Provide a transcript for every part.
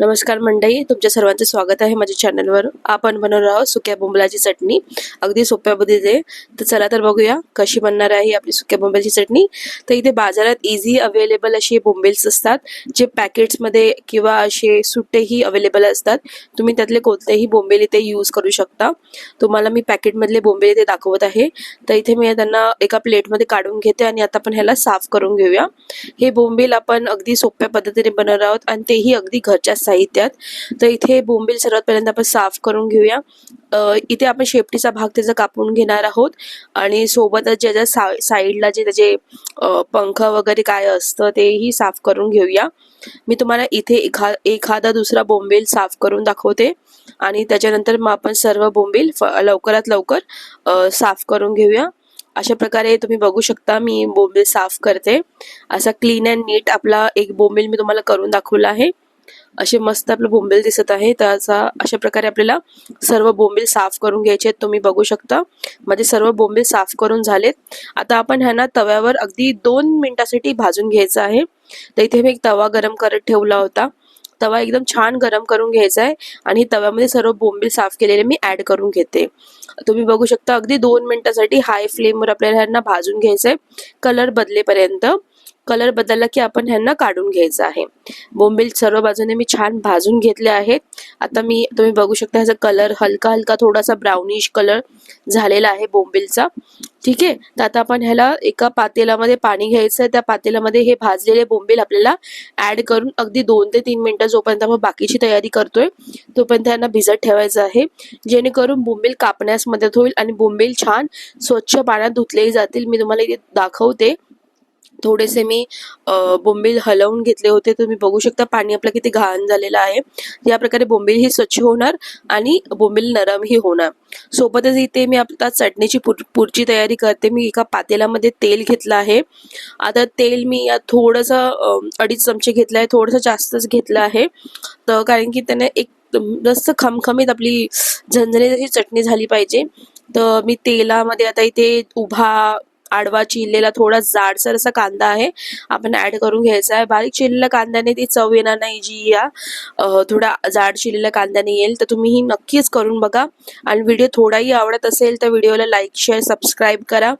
नमस्कार मंडई तुमच्या सर्वांचे स्वागत आहे माझ्या चॅनलवर आपण बनवणार आहोत सुक्या बोंबलाची चटणी. अगदी सोप्या पद्धतीने. तर चला तर बघूया कशी बनणार आहे आपली सुक्या बोंबलाची चटणी. तर इथे बाजारात इझी अवेलेबल असे बोंबेल्स असतात जे पॅकेट्समध्ये किंवा असे सुट्टेही अवेलेबल असतात. तुम्ही त्यातले कोणतेही बोंबेल इथे यूज करू शकता. तुम्हाला मी पॅकेटमधले बोंबेल इथे दाखवत आहे. तर इथे मी त्यांना एका प्लेटमध्ये काढून घेते आणि आता आपण ह्याला साफ करून घेऊया. हे बोंबेल आपण अगदी सोप्या पद्धतीने बनवणार आहोत आणि तेही अगदी घरच्या साहित्यात. तर इथे बोंबील सर्वात पहिल्यांदा आपण साफ करून घेऊया. इथे आपण शेपटीचा भाग त्याचा कापून घेणार आहोत. आणि सोबतच ज्याच्या सा साईडला जे त्याचे पंख वगैरे काय असतं तेही साफ करून घेऊया. मी तुम्हाला इथे एखा एखादा दुसरा बोंबील साफ करून दाखवते. आणि त्याच्यानंतर मग आपण सर्व बोंबील फ- लवकरात लवकर साफ करून घेऊया. अशा प्रकारे तुम्ही बघू शकता मी बोंबील साफ करते. असा क्लीन अँड नीट आपला एक बोंबील मी तुम्हाला करून दाखवला आहे. असे मस्त आपलं बोंबील दिसत आहे. त्याचा अशा प्रकारे आपल्याला सर्व बोंबील साफ करून घ्यायचे आहेत. तुम्ही बघू शकता. माझे सर्व बोंबील साफ करून झालेत. आता आपण ह्यांना तव्यावर अगदी दोन मिनिटासाठी भाजून घ्यायचं आहे. तर इथे मी एक तवा गरम करत ठेवला होता. तवा एकदम छान गरम करून घ्यायचा आहे. आणि तव्यामध्ये सर्व बोंबील साफ केलेले मी ऍड करून घेते. तुम्ही बघू शकता अगदी दोन मिनिटासाठी हाय फ्लेमवर आपल्याला ह्यांना भाजून घ्यायचं आहे. कलर बदलेपर्यंत. कलर बदलला की आपण ह्यांना काढून घ्यायचं आहे. बोंबील सर्व बाजूने मी छान भाजून घेतले आहेत. आता मी तुम्ही बघू शकता ह्याचा कलर हलका हलका थोडासा ब्राउनिश कलर झालेला आहे बोंबीलचा. ठीक आहे? तर आता आपण ह्याला एका पातेल्यामध्ये पाणी घ्यायचं आहे. त्या पातेल्यामध्ये हे भाजलेले बोंबील आपल्याला ऍड करून अगदी दोन ते तीन मिनिटं जोपर्यंत आपण बाकीची तयारी करतोय तोपर्यंत यांना भिजत ठेवायचं आहे. जेणेकरून बोंबील कापण्यास मदत होईल आणि बोंबील छान स्वच्छ पाण्यात धुतलेही जातील. मी तुम्हाला इथे दाखवते. थोडेसे मी बोंबील हलवून घेतले होते. तुम्ही बघू शकता पाणी आपलं किती घाण झालेलं आहे. या प्रकारे बोंबील ही स्वच्छ होणार आणि बोंबील नरमही होणार. सोबतच इथे मी आता चटणीची पुर पुढची तयारी करते. मी एका पातेल्यामध्ये तेल घेतलं आहे. आता तेल मी यात थोडंसं अडीच चमचे घेतलं आहे. थोडंसं जास्तच घेतलं आहे. तर कारण की त्याने एक जास्त खमखमीत आपली झणझणीत अशी चटणी झाली पाहिजे. तर मी तेलामध्ये आता इथे उभा आडवा चिरलेला थोडा जाडसर असा कांदा आहे. आपण ऍड करून घ्यायचा आहे. बारीक चिरलेल्या कांद्याने ती चव येणार नाही जी या थोडा जाड चिरलेल्या कांद्याने येईल. तर तुम्ही ही नक्कीच करून बघा. आणि व्हिडिओ थोडाही आवडत असेल तर व्हिडिओला लाईक शेअर सबस्क्राईब करा.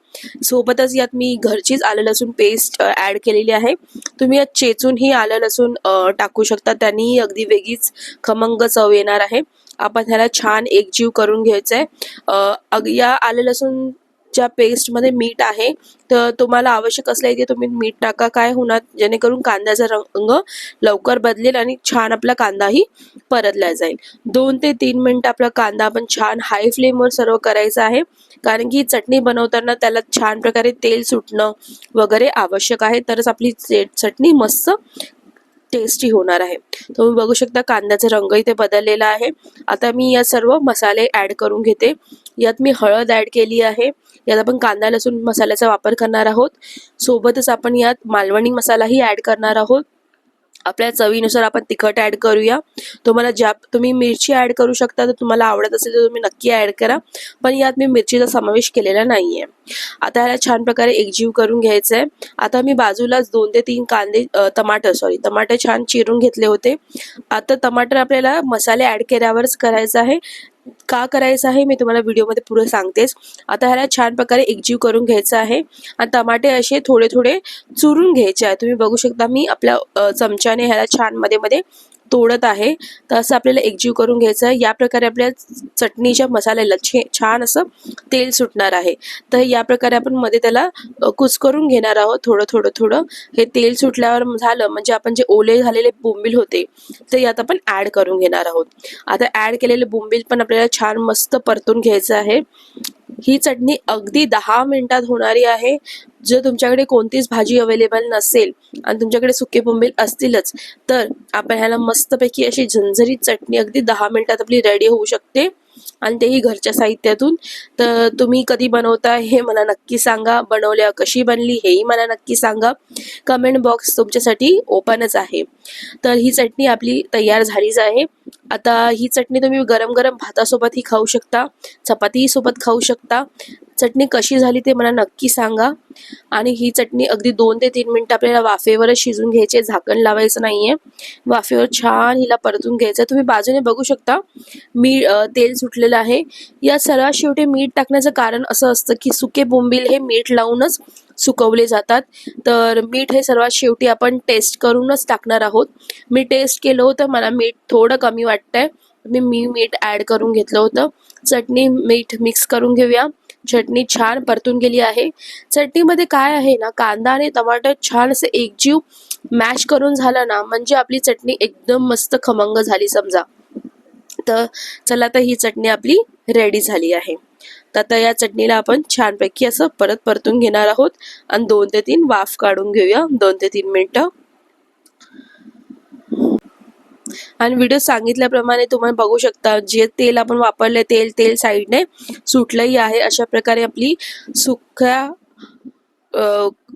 सोबतच यात मी घरचीच आलं लसूण पेस्ट ऍड केलेली आहे. तुम्ही यात चेचूनही आलं लसूण टाकू शकता. त्यांनीही अगदी वेगळीच खमंग चव येणार आहे. आपण ह्याला छान एकजीव करून घ्यायचं आहे या आलं लसूण च्या पेस्टमध्ये मीठ आहे तर तुम्हाला आवश्यक असल्या इथे तुम्ही मीठ टाका. काय होणार? जेणेकरून कांद्याचा रंग लवकर बदलेल आणि छान आपला कांदाही परतला जाईल. दोन ते तीन मिनटं आपला कांदा आपण छान हाय फ्लेमवर सर्व करायचा आहे. कारण की चटणी बनवताना त्याला छान प्रकारे तेल सुटणं वगैरे आवश्यक आहे. तरच आपली चटणी मस्त टेस्टी होणार आहे. तुम्ही बघू शकता कांद्याचा रंग इथे बदललेला आहे. आता मी या सर्व मसाले ॲड करून घेते. यात मी हळद ऍड केली आहे. यात आपण कांदा लसूण मसाल्याचा वापर करणार आहोत. सोबतच आपण यात मालवणी मसालाही ऍड करणार आहोत. आपल्या चवीनुसार आपण तिखट ऍड करूया. तुम्हाला ज्या तुम्ही मिरची ऍड करू शकता तर तुम्हाला आवडत असेल तर तुम्ही नक्की ऍड करा. पण यात मी मिरचीचा समावेश केलेला नाहीये. आता ह्याला छान प्रकारे एकजीव करून घ्यायचं आहे आता मी बाजूलाच दोन ते तीन कांदे टमाटर सॉरी टमाटर छान चिरून घेतले होते. आता टमाटर आपल्याला मसाले ऍड केल्यावरच करायचं आहे. का करायचं आहे मी तुम्हाला व्हिडिओमध्ये पुढे सांगतेच. आता ह्याला छान प्रकारे एकजीव करून घ्यायचं आहे. आणि टमाटे असे थोडे थोडे चुरून घ्यायचे आहे. तुम्ही बघू शकता मी आपल्या चमच्याने ह्याला छानमध्ये मध्ये तोडत आहे. तर असं आपल्याला एकजीव करून घ्यायचं आहे. या प्रकारे आपल्या चटणीच्या मसाल्याला छे छान असं तेल सुटणार आहे. तर या प्रकारे आपण मध्ये त्याला अ, कुचकरून घेणार आहोत थोडं थोडं थोडं. हे तेल सुटल्यावर झालं म्हणजे आपण जे ओले झालेले बोंबील होते ते यात आपण ऍड करून घेणार आहोत. आता ऍड केलेले बोंबील पण आपल्याला छान मस्त परतून घ्यायचं आहे. ही चटणी अगदी दहा मिनिटात होणारी आहे. जर तुमच्याकडे कोणतीच भाजी अवेलेबल नसेल आणि तुमच्याकडे सुके बोंबील असतीलच तर आपण ह्याला मस्तपैकी अशी झणझणीत चटणी अगदी दहा मिनिटात आपली रेडी होऊ शकते. आणि तेही घरच्या साहित्यातून. तर तुम्ही कधी बनवता हे मला नक्की सांगा. बनवल्या कशी बनली हेही मला नक्की सांगा. कमेंट बॉक्स तुमच्यासाठी ओपनच आहे. तर ही चटणी आपली तयार झालीच आहे. आता ही चटणी तुम्ही गरम गरम भातासोबतही खाऊ शकता. चपातीसोबत खाऊ शकता. चटणी कशी झाली ते मला नक्की सांगा. आणि ही चटणी अगदी दोन ते तीन मिनटं आपल्याला वाफेवरच शिजून घ्यायचे झाकण लावायचं नाही आहे वाफेवर छान हिला परतून घ्यायचं तुम्ही बाजूने बघू शकता मी तेल सुटलेलं आहे. या सर्वात शेवटी मीठ टाकण्याचं कारण असं असतं की सुके बोंबील हे मीठ लावूनच सुकवले जातात. तर मीठ हे सर्वात शेवटी आपण टेस्ट करूनच टाकणार आहोत. मी टेस्ट केलं होतं मला मीठ थोडं कमी वाटतंय. मी मी मीठ ॲड करून घेतलं होतं. चटणी मीठ मिक्स करून घेऊया. चटणी छान परतून गेली आहे. चटणीमध्ये काय आहे ना कांदा आणि टमाटर छान असं एकजीव मॅश करून झालं ना म्हणजे आपली चटणी एकदम मस्त खमंग झाली समजा. तर चला तर ही चटणी आपली रेडी झाली आहे. तर आता या चटणीला आपण छानपैकी असं परत परतून घेणार आहोत. आणि दोन ते तीन वाफ काढून घेऊया. दोन ते तीन मिनटं आणि व्हिडिओ सांगितल्याप्रमाणे तुम्हाला बघू शकता जे तेल आपण वापरले तेल तेल साईडने सुटलंही आहे. अशा प्रकारे आपली सुक्या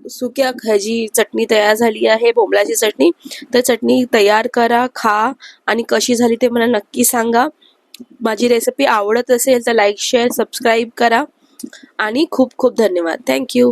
सुक्या ह्याची चटणी तयार झाली आहे बोंबलाची चटणी. तर चटणी तयार करा खा आणि कशी झाली ते मला नक्की सांगा. माझी रेसिपी आवडत असेल तर लाईक शेअर सबस्क्राईब करा. आणि खूप खूप धन्यवाद. थँक्यू